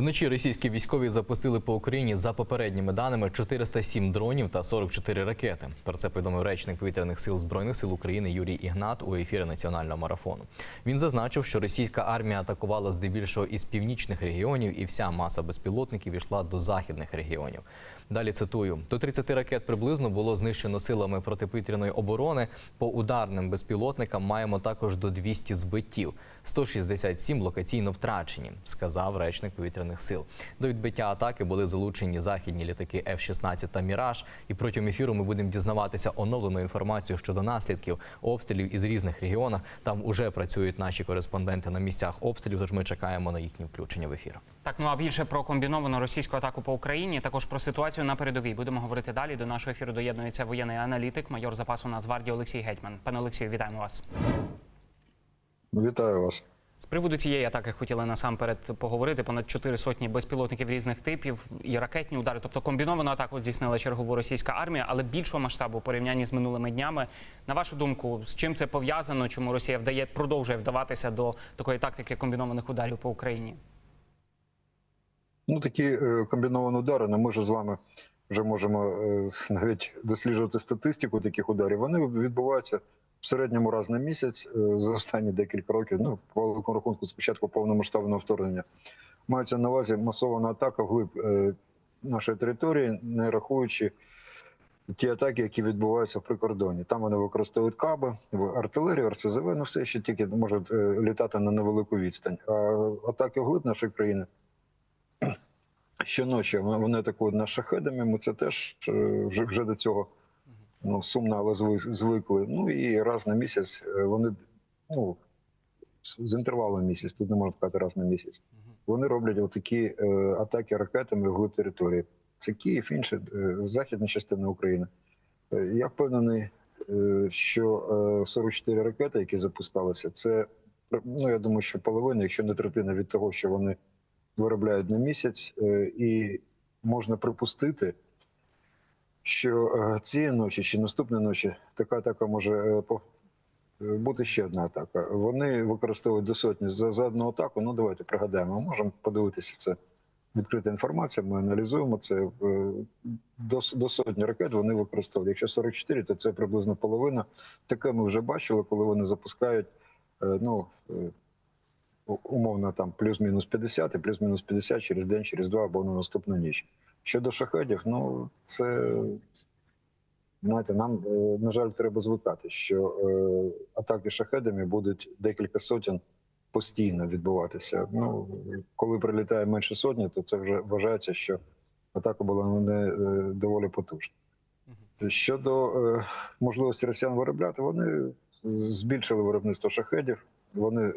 Вночі російські військові запустили по Україні за попередніми даними 407 дронів та 44 ракети. Про це повідомив речник повітряних сил збройних сил України Юрій Ігнат у ефірі національного марафону. Він зазначив, що російська армія атакувала здебільшого із північних регіонів, і вся маса безпілотників йшла до західних регіонів. Далі цитую: до 30 ракет приблизно було знищено силами протиповітряної оборони. По ударним безпілотникам маємо також до 200 збиттів. 167 локаційно втрачені, сказав речник повітряних сил. До відбиття атаки були залучені західні літаки F-16 та Міраж. І протягом ефіру ми будемо дізнаватися оновлену інформацію щодо наслідків обстрілів із різних регіонах. Там уже працюють наші кореспонденти на місцях обстрілів. Тож ми чекаємо на їхнє включення в ефір. Так, ну а більше про комбіновану російську атаку по Україні, також про ситуацію на передовій. Будемо говорити далі. До нашого ефіру доєднується воєнний аналітик, майор запасу Нацгвардії Олексій Гетьман. Пане Олексію, вітаємо вас. Вітаю вас. З приводу цієї атаки хотіли насамперед поговорити. Понад чотири сотні безпілотників різних типів і ракетні удари, тобто комбіновану атаку здійснила чергову російська армія, але більшого масштабу у порівнянні з минулими днями. На вашу думку, з чим це пов'язано? Чому Росія вдає продовжує вдаватися до такої тактики комбінованих ударів по Україні? Ну, такі е, комбіновані удари, ну, ми ж з вами вже можемо е, навіть досліджувати статистику таких ударів. Вони відбуваються в середньому раз на місяць е, за останні декілька років. Ну, по великому рахунку, спочатку повномасштабного вторгнення. Мається на увазі масована атака вглиб е, нашої території, не рахуючи ті атаки, які відбуваються в прикордоні. Там вони використовують каби, артилерію, РСЗВ, ну все ще тільки можуть е, літати на невелику відстань. А атаки вглиб нашої країни щоночі вони атакують нас шахедами. Ми це теж вже, вже до цього ну, сумно, але зви- звикли. Ну і раз на місяць е, вони ну, з- інтервалом місяць, тут не можна сказати раз на місяць. Вони роблять отакі е, атаки ракетами вглиб території. Це Київ, інші е, західна частина України. Е, я впевнений, е, що е, 44 ракети, які запускалися, це ну я думаю, що половина, якщо не третина від того, що вони виробляють на місяць, е, і можна припустити, що е, цієї ночі чи наступної ночі така атака може е, е, бути ще одна атака. Вони використовують до сотні за, за одну атаку. Ну давайте пригадаємо. Можемо подивитися це. Відкрита інформація, ми аналізуємо це. До, до сотні ракет вони використовують. Якщо 44, то це приблизно половина. Таке ми вже бачили, коли вони запускають ну, умовно там плюс-мінус 50 і плюс-мінус 50 через день, через два або на наступну ніч. Щодо шахедів, ну це знаєте, нам, е, на жаль, треба звикати, що е, атаки шахедами будуть декілька сотень постійно відбуватися. Ну, коли прилітає менше сотні, то це вже вважається, що атака була не е, доволі потужна. Щодо е, можливості росіян виробляти, вони збільшили виробництво шахедів, вони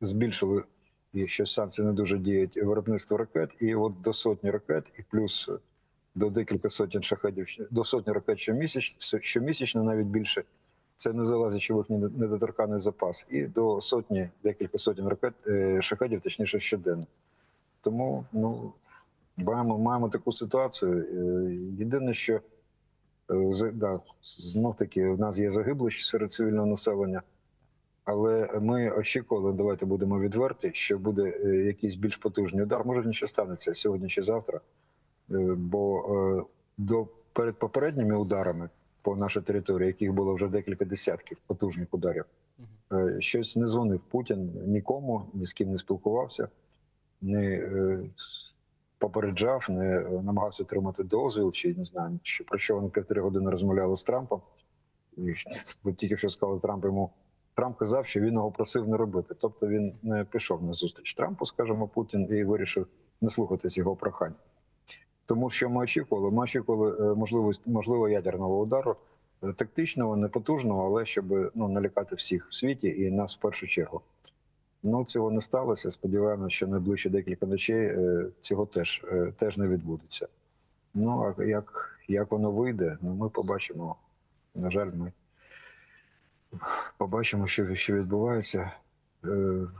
збільшили, і що санкції не дуже діють, виробництво ракет, і от до сотні ракет, і плюс до декілька сотень шахедів, до сотні ракет щомісяч, щомісячно, навіть більше. Це не залазячи в їхній недоторканий запас, і до сотні, декілька сотень ракет е, шахедів, точніше щоденно. Тому ну маємо, маємо таку ситуацію. Е, Єдине, що е, да, знов таки в нас є загиблі серед цивільного населення. Але ми очікували, давайте будемо відверті, що буде е, якийсь більш потужний удар. Може, нічого станеться сьогодні чи завтра. Е, Бо е, до перед попередніми ударами по нашій території, яких було вже декілька десятків потужних ударів, щось не дзвонив Путін нікому, ні з ким не спілкувався, не попереджав, не намагався отримати дозвіл, чи не знаю, про що вони півтори години розмовляли з Трампом. І тільки що сказали Трамп йому. Трамп казав, що він його просив не робити. Тобто він не пішов на зустріч Трампу, скажімо, Путін, і вирішив не слухатись його прохань. Тому що ми очікували, ми очікували е, можливість можливо ядерного удару, е, тактичного, непотужного, але щоб ну, налякати всіх в світі і нас в першу чергу. Ну, цього не сталося. Сподіваємося, що найближчі декілька ночей е, цього теж, теж не відбудеться. Ну, а як, як воно вийде, ну ми побачимо. На жаль, ми побачимо, що, що відбувається е,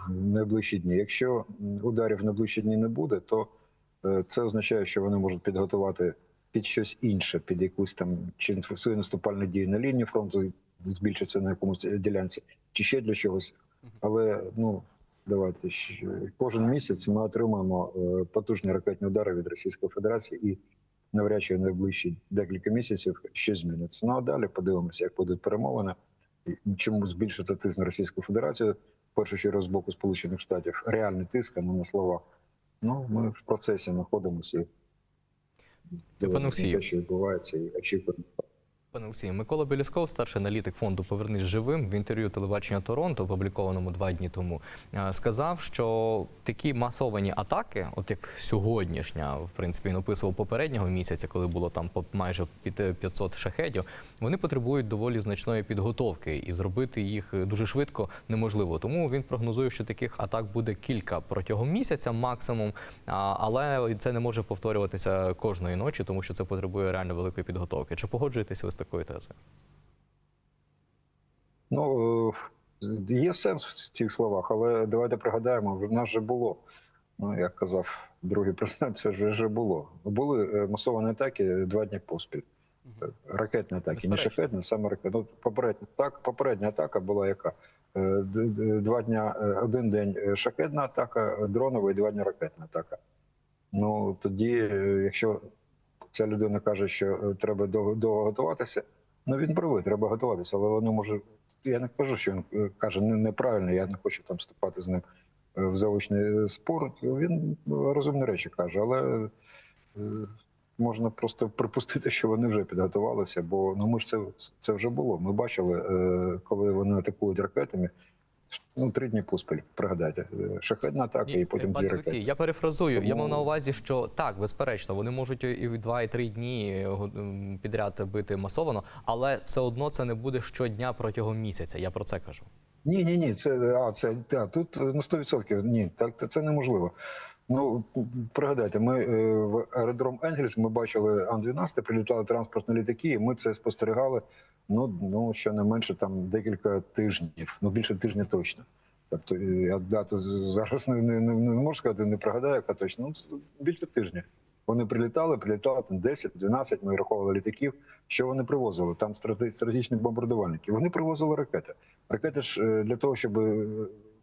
в найближчі дні. Якщо ударів в найближчі дні не буде, то е, це означає, що вони можуть підготувати під щось інше, під якусь там чи свої наступальні дії на лінії фронту, збільшиться на якомусь ділянці, чи ще для чогось. Але ну давайте кожен місяць ми отримуємо е, потужні ракетні удари від Російської Федерації і навряд чи в найближчі декілька місяців щось зміниться. Ну а далі подивимося, як будуть перемовини. Чому збільшиться тиск на Російську Федерацію, в першу чергу з боку Сполучених Штатів, реальний тиск, а не на слова. Ну, ми в процесі знаходимося. і дивимося на те, що відбувається, і очікуємо. Пане Олексію, Микола Білісков, старший аналітик фонду Повернись живим в інтерв'ю телебачення Торонто, опублікованому два дні тому, е, сказав, що такі масовані атаки, от як сьогоднішня, в принципі, він описував попереднього місяця, коли було там майже під е, 500 шахедів, вони потребують доволі значної підготовки, і зробити їх е, дуже швидко неможливо. Тому він прогнозує, що таких атак буде кілька протягом місяця, максимум, але це не може повторюватися кожної ночі, тому що це потребує реально великої підготовки. Чи погоджуєтеся ви такою тезою? Ну, е, є сенс в цих словах, але давайте пригадаємо, в нас же було. Ну, як казав другий президент, це вже, вже було. Були е, масовані атаки два дні поспіль. Ракетні атаки, не шахетні, саме ракетні. Ну, попередня, так, попередня атака була яка? Е, Два дня, один день шахетна атака, дронова і два дні ракетна атака. Ну тоді, якщо ця людина каже, що е, треба довго, готуватися, ну він правий, треба готуватися, але воно може. Я не кажу, що він е, каже неправильно, я не хочу там вступати з ним е, в заочний спор. Він розумні речі каже, але можна просто припустити, що вони вже підготувалися, бо ну ми ж це, це вже було. Ми бачили, коли вони атакують ракетами. Ну, три дні поспіль, пригадайте. Е, Шахетна атака і потім пане дві ракети. Я перефразую. Я мав на увазі, що так, безперечно, вони можуть і в два, і три дні е, підряд бити масовано, але все одно це не буде щодня протягом місяця. Я про це кажу. Ні, ні, ні, це а це та тут е, на 100% ні, так це неможливо. Ну пригадайте, ми в аеродром Енгельс ми бачили Ан-12, прилітали транспортні літаки, і ми це спостерігали. Ну ну щонайменше там декілька тижнів, ну більше тижня точно. Тобто е, я дату зараз не, не, не, можу сказати, не пригадаю, яка точно. Ну більше тижня. Вони прилітали, прилітали там 10-12, Ми рахували літаків. Що вони привозили? Там стратегічні бомбардувальники. Вони привозили ракети. Ракети ж е, для того, щоб е,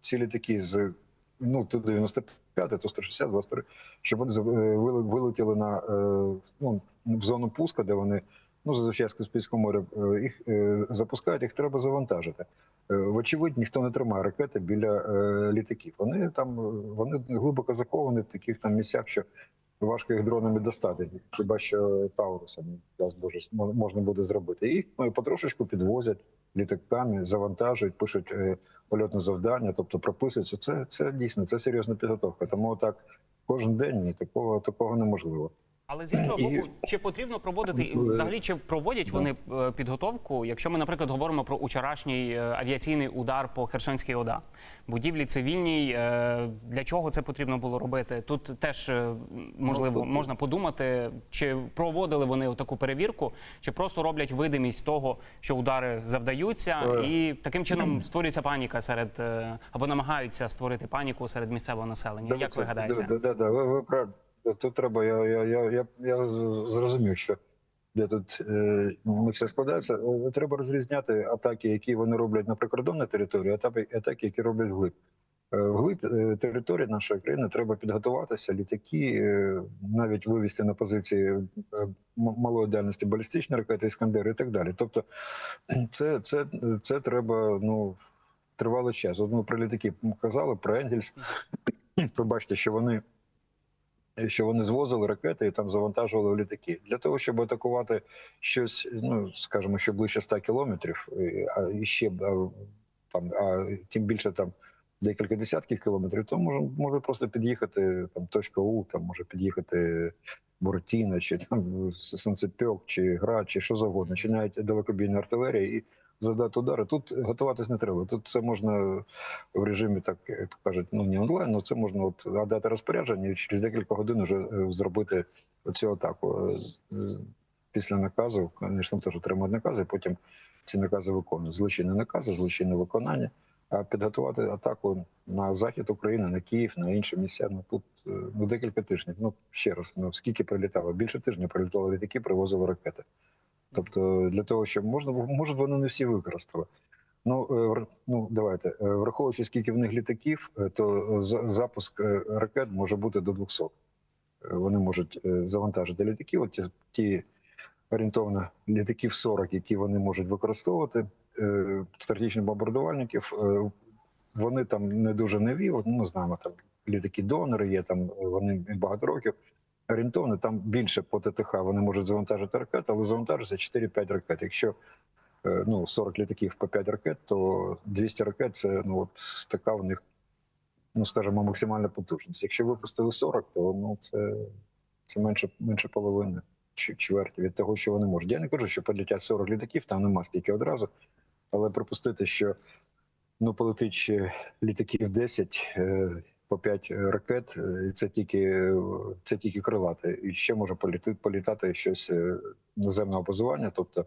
ці літаки з ну то 95, то 160, 23, щоб вони вилетіли на ну в зону пуска, де вони ну зазвичай з Каспійського моря е, їх е, запускають, їх треба завантажити. Е, Вочевидь, ніхто не тримає ракети біля літаків. Вони там вони глибоко заховані в таких там місцях, що важко їх дронами достати. Хіба що Таурусами, Боже, мо- можна буде зробити. Їх потрошечку підвозять літаками, завантажують, пишуть польотне завдання, тобто прописуються. Це, це дійсно це серйозна підготовка. Тому так кожен день ні, такого такого неможливо. Але з іншого боку, чи потрібно проводити Е, взагалі, чи проводять вони е, підготовку? Якщо ми, наприклад, говоримо про учорашній е, авіаційний удар по Херсонській ОДА, будівлі цивільній, для чого це потрібно було робити? Тут теж можливо Ну, можна подумати, чи проводили вони таку перевірку, чи просто роблять видимість того, що удари завдаються, і таким чином створюється паніка серед або намагаються створити паніку серед місцевого населення. Як ви гадаєте? Да, да, да, ви, ви праві. Тут треба, я, я, я, я, я зрозумів, що де тут е, ну, все складається. Е, Треба розрізняти атаки, які вони роблять на прикордонній території, атаки, атаки, які роблять вглиб. Е, Вглиб території нашої країни треба підготуватися, літаки, навіть вивести на позиції малої дальності балістичні ракети, іскандери і так далі. Тобто, це, це, це треба ну, тривалий час. От ми про літаки казали, про Енгельс. Ви бачите, що вони що вони звозили ракети і там завантажували літаки. Для того, щоб атакувати щось, ну скажімо, що ближче 100 кілометрів, а і ще там, а тим більше там декілька десятків кілометрів, то може, може просто під'їхати там точка У, там може під'їхати Буратіно, чи там Санцепьок, чи Град, чи що завгодно, чи навіть далекобійна артилерія і завдати удари. Тут готуватись не треба. Тут це можна в режимі, так як кажуть, ну не онлайн, ну це можна от дати розпорядження і через декілька годин вже е, зробити цю атаку. Е, е, Після наказу, звісно, теж отримують накази, потім ці накази виконують. Злочинні накази, злочинне виконання. А підготувати атаку на захід України, на Київ, на інші місця. Ну тут ну декілька тижнів. Ну ще раз, ну скільки прилітало? Більше тижня прилітало літаки, привозили ракети. Тобто, для того, щоб можна може, вони не всі використали. Ну, е, ну давайте, е, враховуючи, скільки в них літаків, е, то запуск ракет може бути до 200. Е, Вони можуть завантажити літаки. От ті, ті орієнтовно літаків 40, які вони можуть використовувати, стратегічних бомбардувальників, вони там не дуже нові. От, ну, знаємо, там літаки донори є, там вони багато років. Орієнтовно там більше по ТТХ вони можуть завантажити ракет, але завантажується 4-5 ракет. Якщо е, ну, 40 літаків по 5 ракет, то 200 ракет це ну, от така в них, ну скажімо, максимальна потужність. Якщо випустили 40, то ну, це, це менше, менше половини чи чверті від того, що вони можуть. Я не кажу, що полетять 40 літаків, там нема стільки одразу, але припустити, що ну, полетить літаків 10 е, по 5 ракет, е, це тільки, е, це тільки крилати. І ще може політати, політати щось е, наземного базування, тобто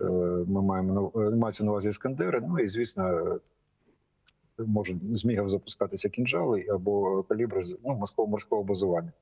Е, Ми маємо е, мається на увазі іскандери. Ну і звісно, е, можуть з мігів запускатися кінжали або калібри з ну, морського базування.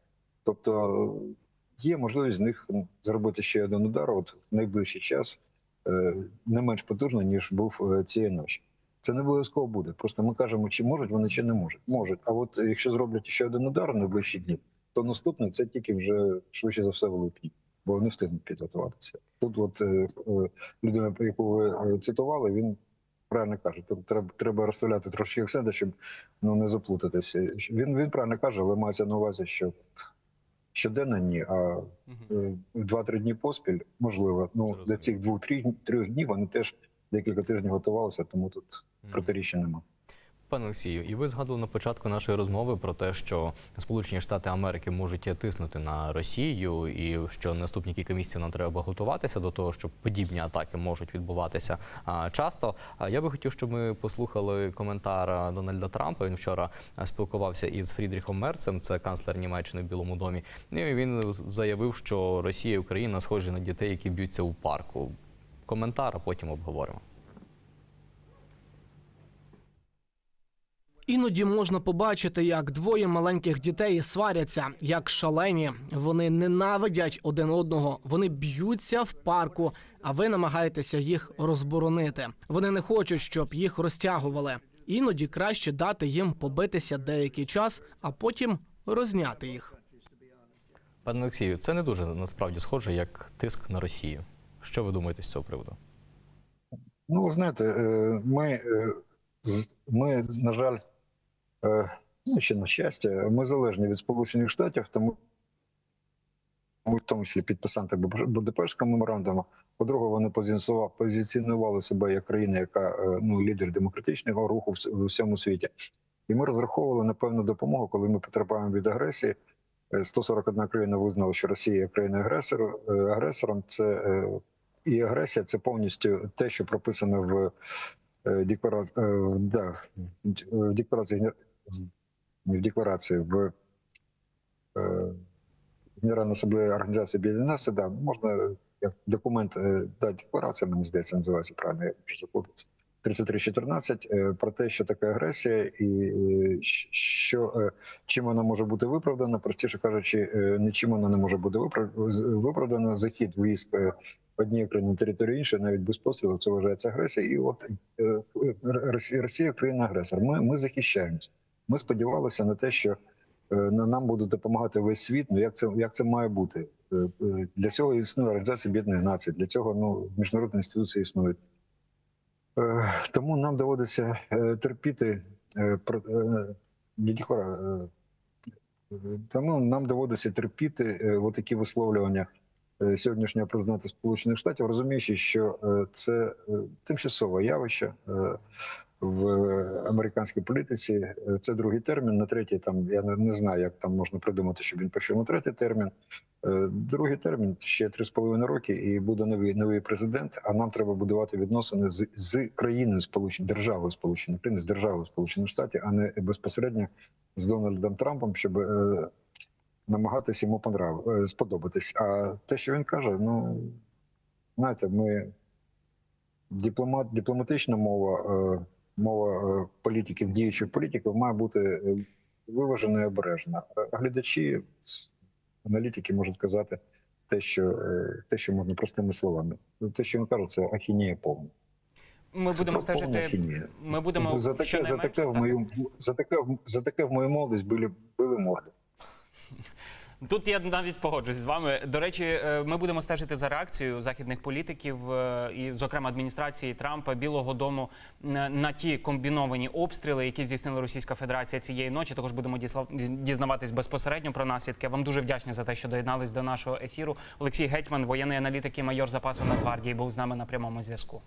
Тобто е, є можливість з них зробити ще один удар от в найближчий час, е, не менш потужно, ніж був е, цієї ночі. Це не обов'язково буде. Просто ми кажемо, чи можуть вони, чи не можуть. Можуть. А от е, якщо зроблять ще один удар на найближчі дні, то наступний це тільки вже швидше за все в липні, бо вони встигнуть підготуватися. Тут, от е, е, людина, яку ви цитували, він правильно каже. Тут треба, треба розставляти трошки акценти, щоб ну не заплутатися. Він він правильно каже, але мається на увазі, що щоденно ні, а два-три дні поспіль можливо. Ну для цих двох-трьох трьох днів вони теж декілька тижнів готувалися, тому тут протиріччя немає. Пане Олексію, і ви згадували на початку нашої розмови про те, що Сполучені Штати Америки можуть тиснути на Росію, і що наступні кілька місяців нам треба готуватися до того, що подібні атаки можуть відбуватися часто. А я би хотів, щоб ми послухали коментар Дональда Трампа. Він вчора спілкувався із Фрідріхом Мерцем, це канцлер Німеччини в Білому домі. І він заявив, що Росія і Україна схожі на дітей, які б'ються у парку. Коментар, а потім обговоримо. Іноді можна побачити, як двоє маленьких дітей сваряться, як шалені. Вони ненавидять один одного, вони б'ються в парку, а ви намагаєтеся їх розборонити. Вони не хочуть, щоб їх розтягували. Іноді краще дати їм побитися деякий час, а потім розняти їх. Пане Олексію, це не дуже насправді схоже як тиск на Росію. Що ви думаєте з цього приводу? Ну, ви знаєте, е, ми, е, ми на жаль, ну, ще на щастя, ми залежні від Сполучених Штатів, тому в тому числі підписанти Буд- Будапештського меморандуму. По-друге, вони позиціонували, себе як країна, яка е, ну, лідер демократичного руху в, всьому світі. І ми розраховували на певну допомогу, коли ми потерпаємо від агресії. Е, 141 країна визнала, що Росія є країною агресором. Агресором це е, і агресія це повністю те, що прописано в е, декларації, е, да, в декларації не в декларації в е, Генеральної асамблеї Організації Об'єднаних да, можна як документ, е, да, декларація, мені здається, називається правильно, я вже заплутався. 3314 е, про те, що таке агресія, і е, що чим вона може бути виправдана, простіше кажучи, нічим вона не може бути виправ- виправдана. Захід військ однієї країни на територію іншої, навіть без пострілу, це вважається агресія. І от е, Росія країна агресор. Ми, ми захищаємося. Ми сподівалися на те, що е, нам буде допомагати весь світ. Ну як це як це має бути? Е, е, Для цього існує Організація Об'єднаних Націй, для цього ну міжнародні інституції існують. Тому нам доводиться терпіти тому нам доводиться терпіти отакі висловлювання сьогоднішнього президента Сполучених Штатів, розуміючи, що це тимчасове явище в американській політиці. Е, Це другий термін. На третій там я не, не знаю, як там можна придумати, щоб він пішов на третій термін. Е, Другий термін ще три з половиною роки, і буде новий новий президент. А нам треба будувати відносини з, з країною сполучених державою Сполучених Країн, з державою Сполучених Штатів, а не безпосередньо з Дональдом Трампом, щоб е, намагатися йому понрав, е, сподобатись. А те, що він каже, ну знаєте, ми дипломат, дипломатична мова, е, мова е, політиків, діючих політиків має бути е, виважена і обережна. А глядачі, аналітики можуть казати те, що, е, те, що можна простими словами. Те, що він каже, це ахінія повна. Ми Це будемо стежити. Ми будемо за, за таке, за таке в мою за таке за таке в мою молодість били, били морди. Тут я навіть погоджуюсь з вами. До речі, е, ми будемо стежити за реакцією західних політиків е, і, зокрема, адміністрації Трампа Білого Дому на, на ті комбіновані обстріли, які здійснила Російська Федерація цієї ночі. Також будемо дізнаватись безпосередньо про наслідки. Вам дуже вдячні за те, що доєднались до нашого ефіру. Олексій Гетьман, воєнний аналітик і майор запасу Нацгвардії, був з нами на прямому зв'язку.